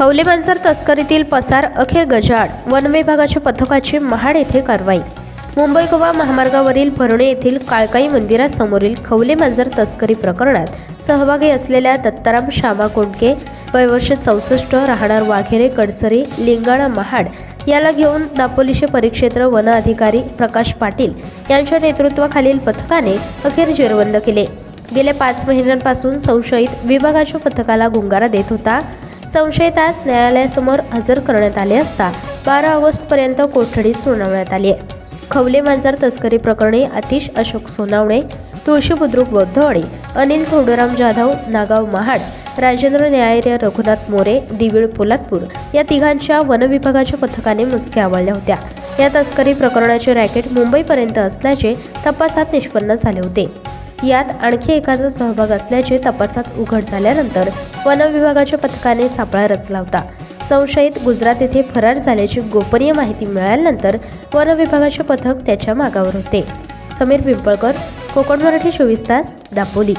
खवले मांजर तस्करीतील पसार अखेर गजाड वन विभागाच्या पथकाची महाड येथे कारवाई. मुंबई गोवा महामार्गावरील भरणे येथील काळकाई मंदिरासमोरील खवले मांजर तस्करी प्रकरणात सहभागी असलेल्या दत्ताराम श्यामा कोंडके वयवर्ष चौसष्ट राहणार वाघेरे कडसरी लिंगाणा महाड याला घेऊन दापोलीचे परिक्षेत्र वन अधिकारी प्रकाश पाटील यांच्या नेतृत्वाखालील पथकाने अखेर जेरबंद केले. गेल्या पाच महिन्यांपासून संशयित विभागाच्या पथकाला गुंगारा देत होता. संशयितास न्यायालयासमोर हजर करण्यात आले असता बारा ऑगस्टपर्यंत कोठडी सुनावण्यात आली आहे. खवले मांजर तस्करी प्रकरणी आतिश अशोक सोनावणे तुळशी बुद्रुक बौद्धवाडी अनिल थोडोराम जाधव नागाव महाड राजेंद्र न्यायालय रघुनाथ मोरे दिवीळ पोलादपूर या तिघांच्या वनविभागाच्या पथकाने मुसक्या आवळल्या होत्या. या तस्करी प्रकरणाचे रॅकेट मुंबईपर्यंत असल्याचे तपासात निष्पन्न झाले होते. यात आणखी एकाचा सहभाग असल्याचे तपासात उघड झाल्यानंतर वन विभागाच्या पथकाने सापळा रचला होता. संशयित गुजरात येथे फरार झाल्याची गोपनीय माहिती मिळाल्यानंतर वन विभागाचे पथक त्याच्या मागावर होते. समीर पिंपळकर कोकण मराठी चोवीस तास दापोली.